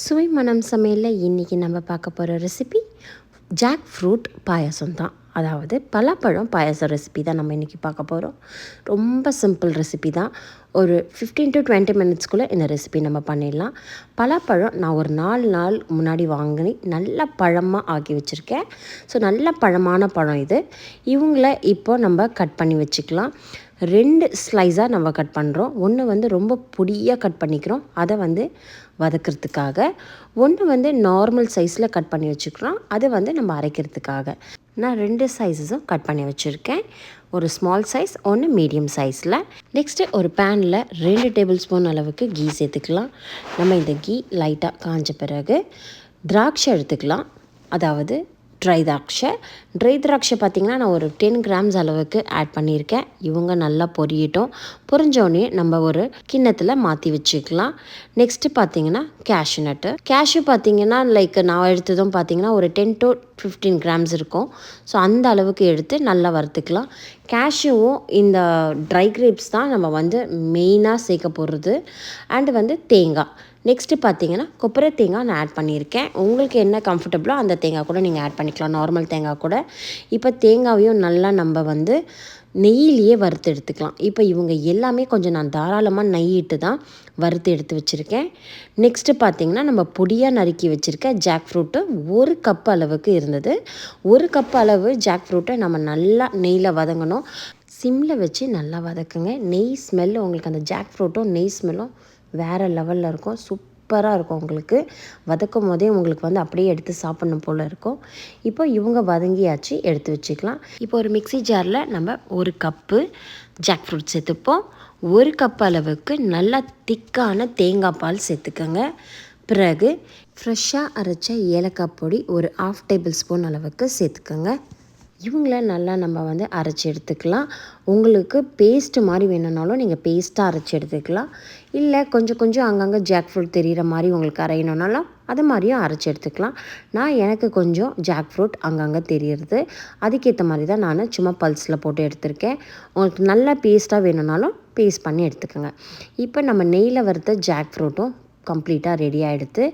சுவை மனம் சமையலில் இன்றைக்கி நம்ம பார்க்க போகிற ரெசிபி ஜாக் ஃப்ரூட் பாயாசம் தான். அதாவது பலாப்பழம் பாயாசம் ரெசிபி தான் நம்ம இன்றைக்கி பார்க்க போகிறோம் ரொம்ப சிம்பிள் ரெசிபி தான். ஒரு ஃபிஃப்டீன் டு டுவெண்ட்டி மினிட்ஸ்க்குள்ளே இந்த ரெசிபி நம்ம பண்ணிடலாம். பலாப்பழம் நான் ஒரு நாலு நாள் முன்னாடி வாங்கி நல்ல பழமாக ஆக்கி வச்சுருக்கேன். ஸோ நல்ல பழமான பழம் இது. இவங்கள இப்போ நம்ம கட் பண்ணி வச்சுக்கலாம். ரெண்டு ஸ்லைஸாக நம்ம கட் பண்ணுறோம் ஒன்று வந்து ரொம்ப பொடியாக கட் பண்ணிக்கிறோம். அதை வந்து வதக்கிறதுக்காக. ஒன்று வந்து நார்மல் சைஸில் கட் பண்ணி வச்சுக்கிறோம். அதை வந்து நம்ம அரைக்கிறதுக்காக. நான் ரெண்டு சைஸஸும் கட் பண்ணி வச்சுருக்கேன். ஒரு ஸ்மால் சைஸ் ஒன்று மீடியம் சைஸில் நெக்ஸ்ட்டு ஒரு பேனில் ரெண்டு டேபிள் ஸ்பூன் அளவுக்கு கீ சேர்த்துக்கலாம். நம்ம இந்த கீ லைட்டாக காஞ்ச பிறகு திராட்சை எடுத்துக்கலாம். அதாவது ட்ரை திராட்சை ட்ரை திராட்சை பார்த்திங்கன்னா நான் ஒரு டென் கிராம்ஸ் அளவுக்கு ஆட் பண்ணியிருக்கேன். இவங்க நல்லா பொரியட்டும். பொரிஞ்சோடனே நம்ம ஒரு கிண்ணத்தில் மாற்றி வச்சுக்கலாம். நெக்ஸ்ட்டு பார்த்திங்கன்னா கேஷ்யூ நட்டு கேஷ்யூ பார்த்தீங்கன்னா லைக் நான் எடுத்ததும் பார்த்தீங்கன்னா ஒரு டென் டு ஃபிஃப்டீன் கிராம்ஸ் இருக்கும். ஸோ அந்த அளவுக்கு எடுத்து நல்லா வறுத்துக்கலாம். கேஷ்யூவும் இந்த ட்ரை கிரேப்ஸ் தான் நம்ம வந்து மெயினாக சேர்க்க போடுறது அண்டு வந்து தேங்காய். நெக்ஸ்ட்டு பார்த்தீங்கன்னா கொப்பரை தேங்காய் நான் ஆட் பண்ணியிருக்கேன். உங்களுக்கு என்ன கம்ஃபர்டபுளோ அந்த தேங்காய் கூட நீங்கள் ஆட் பண்ணிக்கலாம். நார்மல் தேங்காய் கூட. இப்போ தேங்காவையும் நல்லா நம்ம வந்து நெய்யிலேயே வறுத்து எடுத்துக்கலாம். இப்போ இவங்க எல்லாமே கொஞ்சம் நான் தாராளமாக நெய்யிட்டு தான் வறுத்து எடுத்து வச்சுருக்கேன். நெக்ஸ்ட்டு பார்த்திங்கன்னா நம்ம பொடியாக நறுக்கி வச்சுருக்க ஜாக் ஃப்ரூட்டு ஒரு கப் அளவுக்கு இருந்தது. ஒரு கப் அளவு ஜாக் ஃப்ரூட்டை நம்ம நல்லா நெய்யில் வதங்கணும். சிம்மில் வச்சு நல்லா வதக்குங்க. நெய் ஸ்மெல்லு உங்களுக்கு அந்த ஜாக் ஃப்ரூட்டும் நெய் ஸ்மெல்லும் வேறு லெவலில் இருக்கும். சூப் சூப்பராக இருக்கும் உங்களுக்கு. வதக்கும் போதே உங்களுக்கு வந்து அப்படியே எடுத்து சாப்பிட்ணும் போல் இருக்கும். இப்போ இவங்க வதங்கியாச்சு எடுத்து வச்சுக்கலாம். இப்போ ஒரு மிக்சி ஜாரில் நம்ம ஒரு கப்பு ஜாக் ஃப்ரூட் சேர்த்துப்போம். ஒரு கப் அளவுக்கு நல்லா திக்கான தேங்காய் பால் சேர்த்துக்கோங்க. பிறகு ஃப்ரெஷ்ஷாக அரைச்ச ஏலக்காய் பொடி ஒரு ஆஃப் டேபிள் ஸ்பூன் அளவுக்கு சேர்த்துக்கோங்க. இவங்கள நல்லா நம்ம வந்து அரைச்சி எடுத்துக்கலாம். உங்களுக்கு பேஸ்ட்டு மாதிரி வேணும்னாலும் நீங்கள் பேஸ்ட்டாக அரைச்சி எடுத்துக்கலாம். இல்லை கொஞ்சம் கொஞ்சம் அங்கங்கே ஜாக் ஃப்ரூட் தெரிகிற மாதிரி உங்களுக்கு அரையணுன்னாலும் அது மாதிரியும் அரைச்சி எடுத்துக்கலாம். நான் எனக்கு கொஞ்சம் ஜாக் ஃப்ரூட் அங்கங்கே தெரியுறது. அதுக்கேற்ற மாதிரி தான் நான் சும்மா பல்ஸில் போட்டு எடுத்திருக்கேன். உங்களுக்கு நல்லா பேஸ்ட்டாக வேணும்னாலும் பேஸ்ட் பண்ணி எடுத்துக்கோங்க. இப்போ நம்ம நெய்யில் வறுத்த ஜாக் ஃப்ரூட்டும் கம்ப்ளீட்டாக ரெடி ஆகிடுது.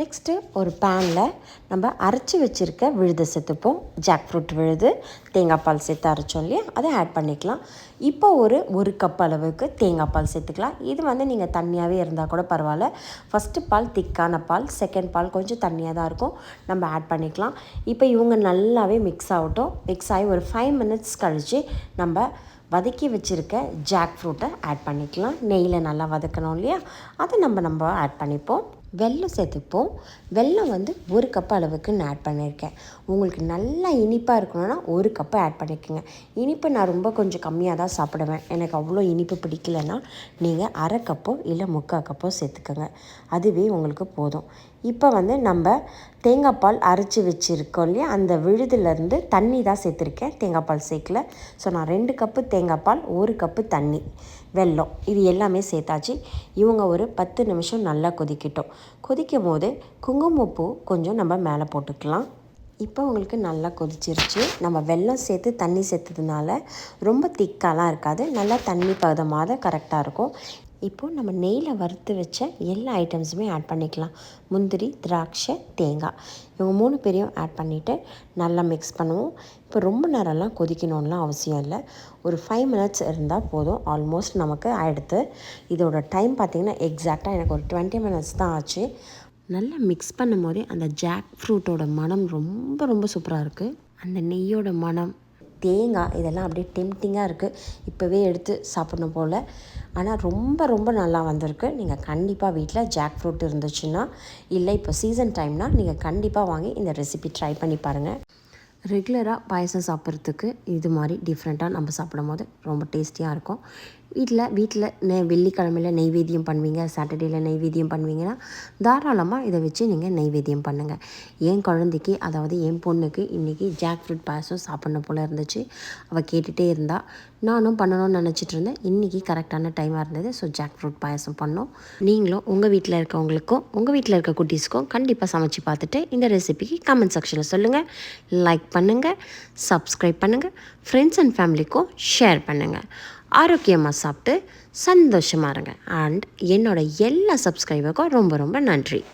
நெக்ஸ்ட்டு ஒரு பேனில் நம்ம அரைச்சி வச்சுருக்க விழுது சேர்த்துப்போம். ஜாக் ஃப்ரூட் விழுது தேங்காய் பால் சேர்த்து அரைச்சோம் இல்லையா? அதை ஆட் பண்ணிக்கலாம். இப்போ ஒரு ஒரு கப் அளவுக்கு தேங்காய் பால் சேர்த்துக்கலாம். இது வந்து நீங்கள் தண்ணியாகவே இருந்தால் கூட பரவாயில்ல. ஃபஸ்ட்டு பால் திக்கான பால் செகண்ட் பால் கொஞ்சம் தண்ணியாக தான் இருக்கும். நம்ம ஆட் பண்ணிக்கலாம். இப்போ இவங்க நல்லாவே மிக்ஸ் ஆகட்டும். மிக்ஸ் ஆகி ஒரு ஃபைவ் மினிட்ஸ் கழித்து நம்ம வதக்கி வச்சுருக்க ஜாக் ஃப்ரூட்டை ஆட் பண்ணிக்கலாம். நெய்யில் நல்லா வதக்கணும் இல்லையா? அதை நம்ம நம்ம ஆட் பண்ணிப்போம். வெல்லம் சேர்த்துப்போம். வெல்லம் வந்து ஒரு கப் அளவுக்கு நான் ஆட் பண்ணியிருக்கேன். உங்களுக்கு நல்லா இனிப்பாக இருக்கணும்னா ஒரு கப்பு ஆட் பண்ணிக்கோங்க. இனிப்பு நான் ரொம்ப கொஞ்சம் கம்மியாக தான் சாப்பிடுவேன். எனக்கு அவ்வளோ இனிப்பு பிடிக்கலன்னா நீங்கள் அரை கப்போ இல்லை முக்கால் கப்போ சேர்த்துக்கோங்க. அதுவே உங்களுக்கு போதும். இப்போ வந்து நம்ம தேங்காய் பால் அரைச்சி வச்சுருக்கோம் இல்லையா? அந்த விழுதுலேருந்து தண்ணி தான் சேர்த்துருக்கேன். தேங்காய் பால் சேர்க்கல. ஸோ நான் ரெண்டு கப்பு தேங்காய் பால் ஒரு கப்பு தண்ணி வெல்லம். இது எல்லாமே சேர்த்தாச்சு. இவங்க ஒரு பத்து நிமிஷம் நல்லா கொதிக்கிட்டோம். கொதிக்கும் போது குங்குமப்பூ கொஞ்சம் நம்ம மேலே போட்டுக்கலாம். இப்போ உங்களுக்கு நல்லா கொதிச்சிருச்சு. நம்ம வெல்லம் சேர்த்து தண்ணி சேர்த்ததுனால ரொம்ப திக்காலாம் இருக்காது. நல்லா தண்ணி பதமாக கரெக்டாக இருக்கும். இப்போது நம்ம நெய்யில் வறுத்து வச்ச எல்லா ஐட்டம்ஸுமே ஆட் பண்ணிக்கலாம். முந்திரி திராட்சை தேங்காய். இவங்க மூணு பேரையும் ஆட் பண்ணிவிட்டு நல்லா மிக்ஸ் பண்ணுவோம். இப்போ ரொம்ப நேரம்லாம் கொதிக்கணும்லாம் அவசியம் இல்லை. ஒரு ஃபைவ் மினிட்ஸ் இருந்தால் போதும். ஆல்மோஸ்ட் நமக்கு ஆகிடுது இதோட டைம் பார்த்திங்கன்னா எக்ஸாக்டாக எனக்கு ஒரு டுவெண்ட்டி மினிட்ஸ் தான் ஆச்சு. நல்லா மிக்ஸ் பண்ணும் போதே அந்த ஜாக் ஃப்ரூட்டோட மனம் ரொம்ப ரொம்ப சூப்பராக இருக்குது அந்த நெய்யோட மனம் தேங்காய் இதெல்லாம் அப்படியே டெம்டிங்காக இருக்குது இப்போவே எடுத்து சாப்பிடணும் போல். ஆனால் ரொம்ப ரொம்ப நல்லா வந்திருக்கு. நீங்கள் கண்டிப்பாக வீட்டில் ஜாக் ஃப்ரூட் இருந்துச்சுன்னா இல்லை இப்போ சீசன் டைம்னால் நீங்கள் கண்டிப்பாக வாங்கி இந்த ரெசிபி ட்ரை பண்ணி பாருங்கள் ரெகுலராக பாயசம் சாப்பிட்றதுக்கு இது மாதிரி டிஃப்ரெண்ட்டாக நம்ம சாப்பிடும் போது ரொம்ப டேஸ்டியாக இருக்கும். வீட்டில் வீட்டில் நெ வெள்ளிக்கிழமையில் நைவேத்தியம் பண்ணுவீங்க சாட்டர்டேயில் நைவேத்தியம் பண்ணுவீங்கன்னா தாராளமாக இதை வச்சு நீங்கள் நைவேத்தியம் பண்ணுங்கள் என் குழந்தைக்கு அதாவது என் பொண்ணுக்கு இன்றைக்கி ஜாக் ஃப்ரூட் பாயசம் சாப்பிட்ணும் போல் இருந்துச்சு. அவள் கேட்டுகிட்டே இருந்தால் நானும் பண்ணணும்னு நினச்சிட்டு இருந்தேன். இன்றைக்கி கரெக்டான டைமாக இருந்தது. ஸோ ஜாக் ஃப்ரூட் பாயசம் பண்ணோம். நீங்களும் உங்கள் வீட்டில் இருக்கவங்களுக்கும் உங்கள் வீட்டில் இருக்க குட்டீஸ்க்கும் கண்டிப்பாக சமைச்சு பார்த்துட்டு இந்த ரெசிபிக்கு கமெண்ட் செக்ஷனில் சொல்லுங்கள் லைக் பண்ணுங்கள் சப்ஸ்கிரைப் பண்ணுங்கள் ஃப்ரெண்ட்ஸ் அண்ட் ஃபேமிலிக்கும் ஷேர் பண்ணுங்கள் ஆரோக்கியமாக சாப்பிட்டு சந்தோஷமாக இருங்க. அண்ட் என்னோட எல்லா சப்ஸ்கிரைபருக்கும் ரொம்ப ரொம்ப நன்றி.